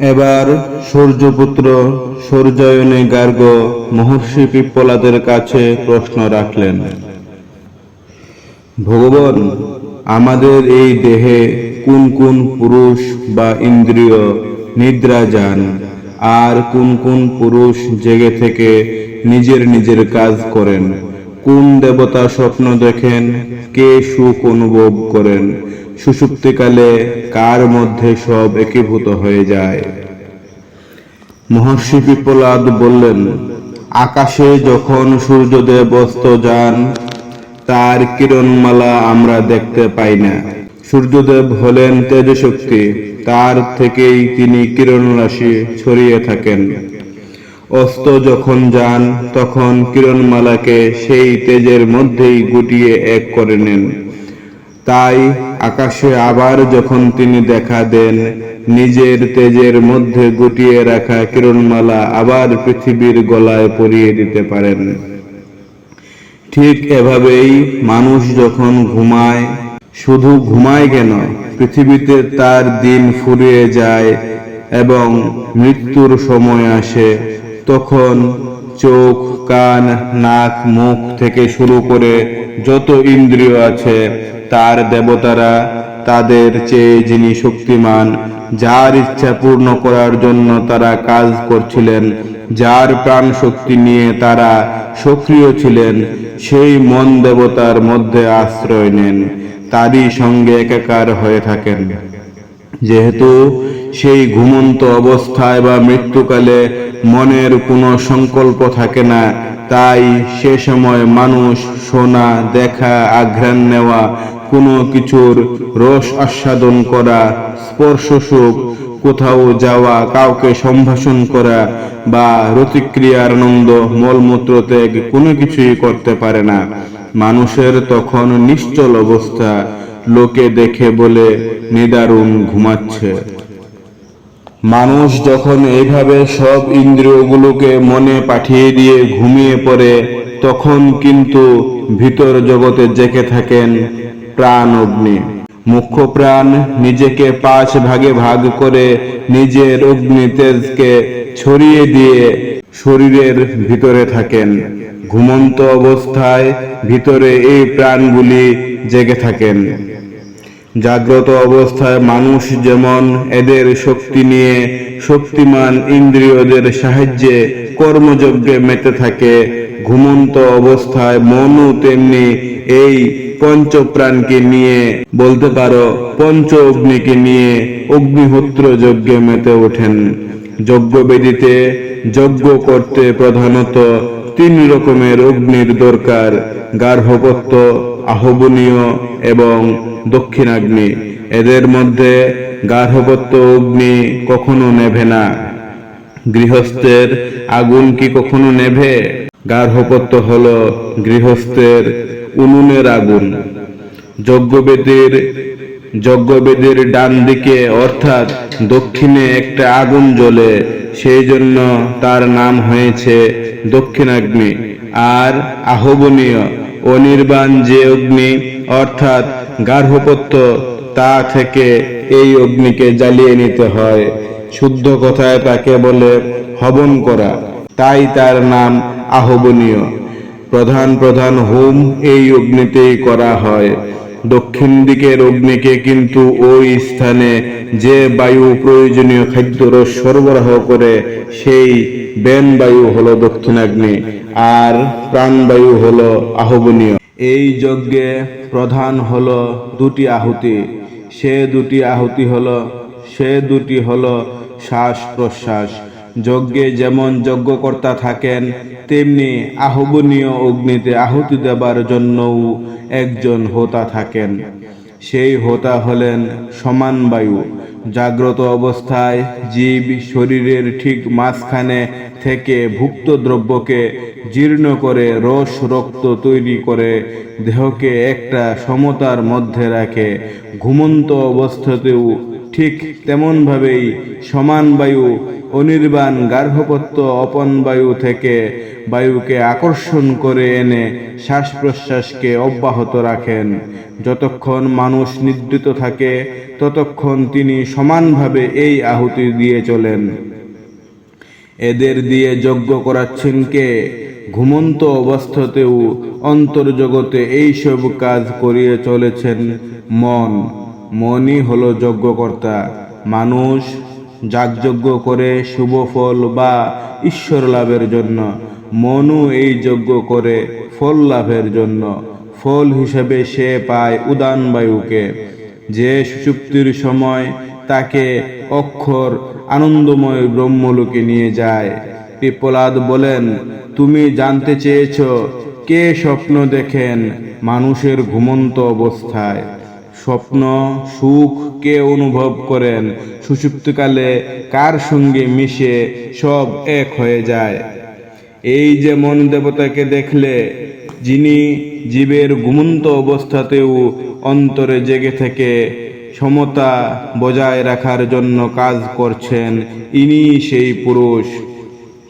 এবার সূর্যপুত্র সূর্যায়নে গার্গ মহর্ষি পিপ্পলাদের কাছে প্রশ্ন রাখলেন, ভগবান, আমাদের এই দেহে কোন কোন পুরুষ বা ইন্দ্রিয় নিদ্রা যান? আর কোন কোন পুরুষ জেগে থেকে নিজের নিজের কাজ করেন? কোন দেবতা স্বপ্ন দেখেন? কে সুখ অনুভব করেন? সুষুপ্তিকালে কার মধ্যে সব একীভূত হয়ে যায়? মহর্ষি পিপ্পলাদ বললেন, আকাশে যখন সূর্যদেব অস্ত যান, তার কিরণমালা আমরা দেখতে পাই না। সূর্যদেব হলেন তেজশক্তি, তার থেকেই তিনি কিরণ রাশি ছড়িয়ে থাকেন। অস্ত যখন যান, তখন কিরণমালাকে সেই তেজের মধ্যেই গুটিয়ে এক করে নেন। তাই আকাশে আবার যখন তিনি দেখা দেন, নিজের তেজের মধ্যে গুটিয়ে রাখা কিরণমালা আবার পৃথিবীর গলায় পরিয়ে দিতে পারেন। ঠিক এভাবেই মানুষ যখন ঘুমায়, শুধু ঘুমায় কেন, পৃথিবীতে তার দিন ফুরিয়ে যায় এবং মৃত্যুর সময় আসে, তখন চোখ, কান, নাক, মুখ থেকে শুরু করে যত ইন্দ্রিয় আছে তার দেবতারা তাদের চেয়ে যিনি শক্তিমান, যার ইচ্ছা পূর্ণ করার জন্য তারা কাজ করছিলেন, যার প্রাণ শক্তি নিয়ে তারা সক্রিয় ছিলেন, সেই মন দেবতার মধ্যে আশ্রয় নেন, তারই সঙ্গে একাকার হয়ে থাকেন। যেহেতু সেই ঘুমন্ত অবস্থায় বা মৃত্যুকালে মনের কোনো সংকল্প থাকে না, তাই সে সময় মানুষ শোনা দেখা, আঘ্রাণ নেওয়া কোনো কিছুর রস আস্বাদন করা, স্পর্শ সুখ, কোথাও যাওয়া, কাউকে সম্ভাষণ করা বা রতিক্রিয়ার আনন্দ মলমূত্র ত্যাগ কোনো কিছুই করতে পারে না। মানুষের তখন নিশ্চল অবস্থা, লোকে দেখে বলে নিদারুণ ঘুমাচ্ছে। মানুষ যখন এইভাবে সব ইন্দ্রিয়গুলোকে মনে পাঠিয়ে দিয়ে ঘুমিয়ে পড়ে, তখন কিন্তু ভিতর জগতে জেগে থাকেন প্রাণ অগ্নি। মুখ্য প্রাণ নিজেকে পাঁচ ভাগে ভাগ করে নিজের অগ্নি তেজকে ছড়িয়ে দিয়ে শরীরের ভিতরে থাকেন। ঘুমন্ত অবস্থায় ভিতরে এই প্রাণগুলি জেগে থাকেন। জাগ্রত অবস্থায় মানুষ যেমন এদের শক্তি নিয়ে শক্তিমান ইন্দ্রিয়দের সাহায্যে কর্মযজ্ঞে মেতে থাকে ঘুমন্ত অবস্থায় মনও তেমনি এই পঞ্চপ্রাণকে নিয়ে, বলতে পারো, পঞ্চ অগ্নিকে নিয়ে অগ্নিহোত্র যজ্ঞে মেতে ওঠেন। যজ্ঞবেদিতে যজ্ঞ করতে প্রধানত তিন রকমের অগ্নির দরকার গার্হপত্য আহবনীয় এবং দক্ষিণাগ্নি। এদের মধ্যে গার্হপত্য অগ্নি কখনো নেভে না। গৃহস্থের আগুন কি কখনো নেভে? গার্হপত্য হল গৃহস্থের উনুনের আগুন। যজ্ঞবেদের যজ্ঞবেদের ডান দিকে অর্থাৎ দক্ষিণে একটা আগুন জ্বলে, সেই জন্য তার নাম হয়েছে দক্ষিণাগ্নি। আর আহবনীয়, অনির্বাণ যে অগ্নি, অর্থাৎ গার্হপত্য, তা থেকে এই অগ্নিকে জ্বালিয়ে নিতে হয়। শুদ্ধ কথায় তাকে বলে হবন করা। তাই তার নাম আহবনীয়। প্রধান প্রধান হোম এই অগ্নিতেই করা হয়। দক্ষিণ দিকের অগ্নিকে কিন্তু ওই স্থানে যে বায়ু প্রয়োজনীয় খাদ্যরস সরবরাহ করে, সেই বেন বায়ু হলো দক্ষিণাগ্নি, আর প্রাণবায়ু হলো আহবনীয়। এই যজ্ঞে প্রধান হলো দুটি আহুতি, সে দুটি আহুতি হলো, সে দুটি হলো শ্বাস প্রশ্বাস। যজ্ঞে যেমন যজ্ঞকর্তা থাকেন তেমনি আহ্বনীয় অগ্নিতে আহুতি দেবার জন্যও একজন হোতা থাকেন। সেই হোতা হলেন সমান বায়ু। জাগ্রত অবস্থায় জীব শরীরের ঠিক মাঝখানে থেকে ভুক্ত দ্রব্যকে জীর্ণ করে রস রক্ত তৈরি করে দেহকে একটা সমতার মধ্যে রাখে। ঘুমন্ত অবস্থাতেও ঠিক তেমনভাবেই সমান বায়ু অনির্বাণ গার্হপত্য অপন বায়ু থেকে বায়ুকে আকর্ষণ করে এনে শ্বাস প্রশ্বাসকে অব্যাহত রাখেন। যতক্ষণ মানুষ নিদ্রিত থাকে, ততক্ষণ তিনি সমানভাবে এই আহুতি দিয়ে চলেন। এদের দিয়ে যজ্ঞ করাচ্ছেন কে? ঘুমন্ত অবস্থাতেও অন্তর্জগতে এইসব কাজ করিয়ে চলেছেন মন। মনই হলো যজ্ঞকর্তা। মানুষ যাগযজ্ঞ করে শুভ ফল বা ঈশ্বর লাভের জন্য। মনও এই যজ্ঞ করে ফল লাভের জন্য। ফল হিসেবে সে পায় উদান বায়ুকে। যে সুচুক্তির সময় তাকে অক্ষর আনন্দময় ব্রহ্মলোকে নিয়ে যায়। পিপলাদ বলেন, তুমি জানতে চেয়েছ, কে স্বপ্ন দেখেন মানুষের ঘুমন্ত অবস্থায়? স্বপ্ন সুখকে অনুভব করেন? সুষুপ্তকালে কার সঙ্গে মিশে সব এক হয়ে যায়? এই যে মন দেবতাকে দেখলে, যিনি জীবের ঘুমন্ত অবস্থাতেও অন্তরে জেগে থেকে সমতা বজায় রাখার জন্য কাজ করছেন, ইনি সেই পুরুষ।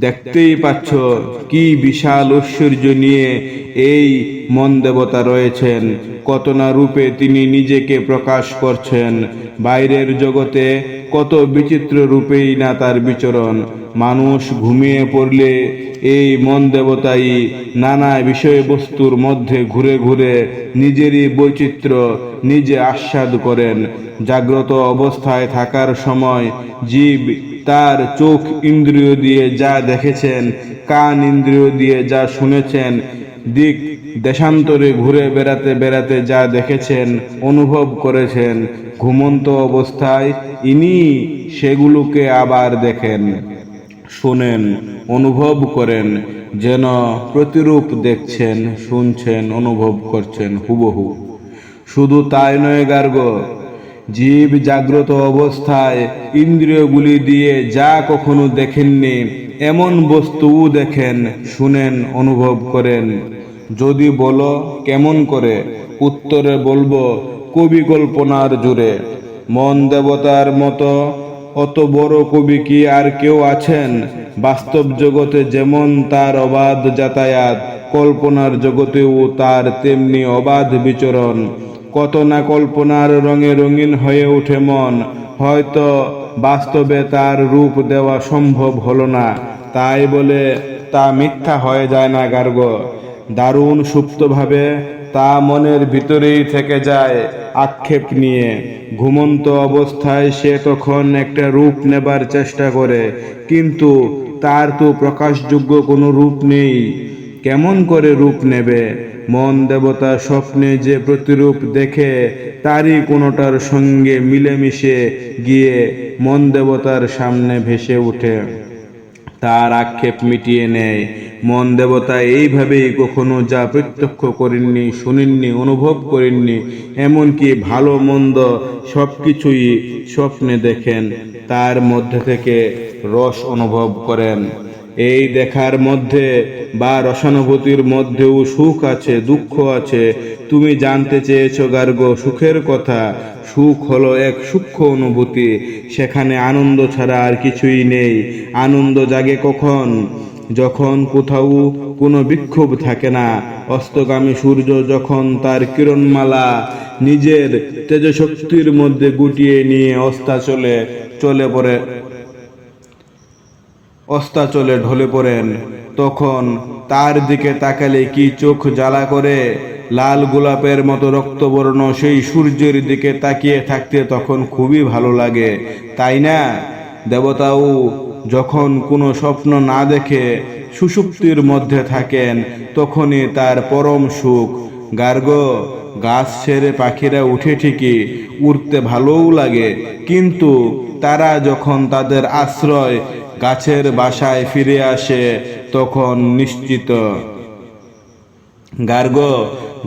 দেখতেই পাচ্ছ কি বিশাল ঐশ্বর্য নিয়ে এই মন দেবতা রয়েছেন। কত না রূপে তিনি নিজেকে প্রকাশ করছেন। বাইরের জগতে কত বিচিত্র রূপেই না তার বিচরণ। মানুষ ঘুমিয়ে পড়লে এই মন দেবতাই নানা বিষয়বস্তুর মধ্যে ঘুরে ঘুরে নিজেরই বৈচিত্র্য নিজে আস্বাদ করেন। জাগ্রত অবস্থায় থাকার সময় জীব তার চোখ ইন্দ্রিয় দিয়ে যা দেখেছেন, কান ইন্দ্রিয় দিয়ে যা শুনেছেন, দিক দেশান্তরে ঘুরে বেড়াতে বেড়াতে যা দেখেছেন, অনুভব করেছেন, ঘুমন্ত অবস্থায়, ইনি সেগুলোকে আবার দেখেন, শোনেন, অনুভব করেন, যেন প্রতিরূপ দেখছেন, শুনছেন, অনুভব করছেন, হুবহু। শুধু তাই নয়, গার্গ, জীব জাগ্রত অবস্থায় ইন্দ্রিয়গুলি দিয়ে যা কখনো দেখেননি, এমন বস্তুও দেখেন, শুনেন, অনুভব করেন। যদি বলো কেমন করে, উত্তরে বলব কবি কল্পনার জুড়ে। মন দেবতার মতো, অত বড় কবি কি আর কেউ আছেন? বাস্তব জগতে যেমন তার অবাধ যাতায়াত, কল্পনার জগতেও তার তেমনি অবাধ বিচরণ। কত না কল্পনার রঙে রঙিন হয়ে ওঠে মন, হয়তো বাস্তবে তার রূপ দেওয়া সম্ভব হলো না। তাই বলে, তা মিথ্যা হয়ে যায় না, গার্গ। দারুণ সুপ্তভাবে তা মনের ভিতরেই থেকে যায় আক্ষেপ নিয়ে। ঘুমন্ত অবস্থায় সে তখন একটা রূপ নেবার চেষ্টা করে, কিন্তু তার তো প্রকাশযোগ্য কোনো রূপ নেই। কেমন করে রূপ নেবে? মন দেবতা স্বপ্নে যে প্রতিরূপ দেখে, তারই কোনোটার সঙ্গে মিলেমিশে গিয়ে মন দেবতার সামনে ভেসে ওঠে। তার আক্ষেপ মিটিয়ে নেয়। মন দেবতা এইভাবেই কখনো যা প্রত্যক্ষ করেননি, শুনেননি, অনুভব করেননি, এমনকি ভালো, মন্দ সব কিছুই স্বপ্নে দেখেন। তার মধ্যে থেকে রস অনুভব করেন। এই দেখার মধ্যে বা রসানুভূতির মধ্যেও সুখ আছে, দুঃখ আছে। তুমি জানতে চেয়েছ গার্গ, সুখের কথা। সুখ হলো এক সূক্ষ্ম অনুভূতি। সেখানে আনন্দ ছাড়া আর কিছুই নেই। আনন্দ জাগে কখন? যখন কোথাও কোনো বিক্ষোভ থাকে না। অস্তগামী সূর্য যখন তার কিরণমালা নিজের তেজশক্তির মধ্যে গুটিয়ে নিয়ে অস্তা চলে চলে পড়ে। অস্তাচলে ঢলে পড়েন। তখন তার দিকে তাকালে কি চোখ জ্বালা করে? লাল গোলাপের মতো রক্তবর্ণ সেই সূর্যের দিকে তাকিয়ে থাকতে তখন খুবই ভালো লাগে, তাই না? দেবতাও যখন কোনো স্বপ্ন না দেখে সুষুপ্তির মধ্যে থাকেন, তখনই তার পরম সুখ। গার্গ, গাছ ছেড়ে পাখিরা উঠে ঠিকই উঠতে ভালোও লাগে, কিন্তু তারা যখন তাদের আশ্রয় গাছের বাসায় ফিরে আসে তখন নিশ্চিত। গার্গ,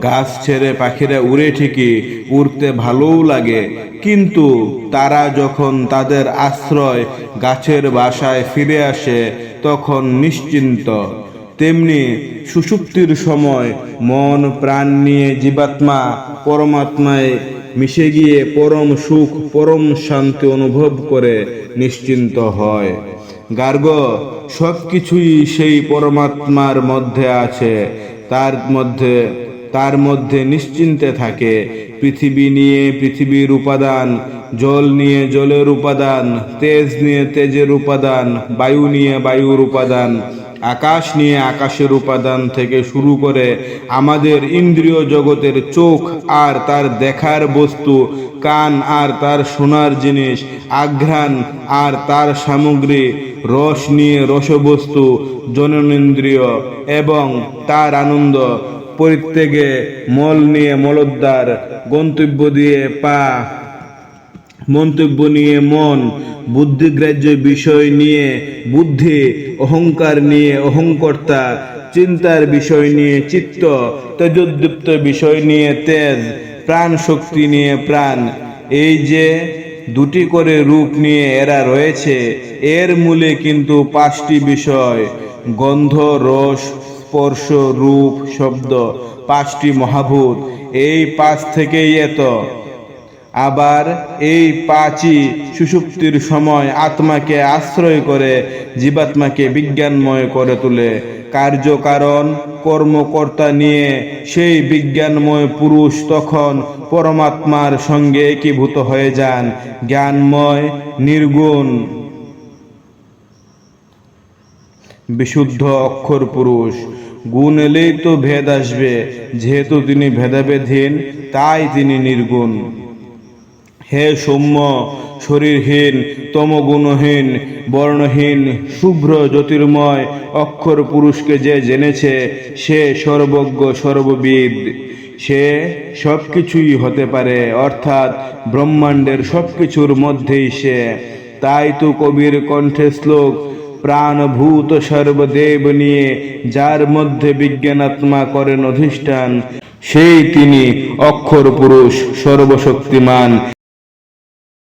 গাছ ছেড়ে পাখিরা উড়ে ঠিকই, উড়তে ভালোও লাগে। কিন্তু তারা যখন তাদের আশ্রয় গাছের বাসায় ফিরে আসে, তখন নিশ্চিন্ত। তেমনি সুষুপ্তির সময় মন, প্রাণ নিয়ে জীবাত্মা পরমাত্মায় মিশে গিয়ে পরম সুখ, পরম শান্তি অনুভব করে নিশ্চিন্ত হয়। গার্গ, সবকিছুই সেই পরমাত্মার মধ্যে আছে। তার মধ্যে তার মধ্যে নিশ্চিন্তে থাকে। পৃথিবী নিয়ে পৃথিবীর উপাদান, জল নিয়ে জলের উপাদান, তেজ নিয়ে তেজের উপাদান, বায়ু নিয়ে বায়ুর উপাদান। আকাশ নিয়ে আকাশের উপাদান থেকে শুরু করে আমাদের ইন্দ্রিয় জগতের চোখ আর তার দেখার বস্তু, কান আর তার শোনার জিনিস, আঘ্রাণ আর তার সামগ্রী, রস নিয়ে রসবস্তু, জননেন্দ্রিয় এবং তার আনন্দ, পরিত্যাগে মল নিয়ে মলোদ্বার, গন্তব্য দিয়ে পা মন্তব্য নিয়ে মন বুদ্ধিগ্রাহ্য বিষয় নিয়ে বুদ্ধি, অহংকার নিয়ে অহংকর্তা, চিন্তার বিষয় নিয়ে চিত্ত, তেজোদ্দীপ্ত বিষয় নিয়ে তেজ, প্রাণ শক্তি নিয়ে প্রাণ। এই যে দুটি করে রূপ নিয়ে এরা রয়েছে, এর মূলে কিন্তু পাঁচটি বিষয়, গন্ধ, রস, স্পর্শ, রূপ, শব্দ, পাঁচটি মহাভূত। এই পাঁচ থেকেই এত। আবার এই পাঁচই সুষুপ্তির সময় আত্মাকে আশ্রয় করে, জীবাত্মাকে বিজ্ঞানময় করে তোলে। কার্যকারণ কর্মকর্তা নিয়ে সেই বিজ্ঞানময় পুরুষ তখন পরমাত্মার সঙ্গে একীভূত হয়ে যান, জ্ঞানময়, নির্গুণ। বিশুদ্ধ অক্ষর পুরুষ, গুণ এলেই তো ভেদ আসবে, যেহেতু তিনি ভেদাভেদহীন, তাই তিনি নির্গুণ। হে সৌম্য, শরীরহীন, তমগুণহীন, বর্ণহীন, শুভ্র, জ্যোতির্ময়, অক্ষর পুরুষকে যে জেনেছে, সে সর্বজ্ঞ, সর্ববিদ। সে সব কিছুই হতে পারে, অর্থাৎ ব্রহ্মাণ্ডের সব কিছুর মধ্যেই সে। তাই তো কবির কণ্ঠে শ্লোক, প্রাণভূত সর্বদেব নিয়ে যার মধ্যে বিজ্ঞানাত্মা করেন অধিষ্ঠান, সেই তিনি অক্ষর পুরুষ, সর্বশক্তিমান।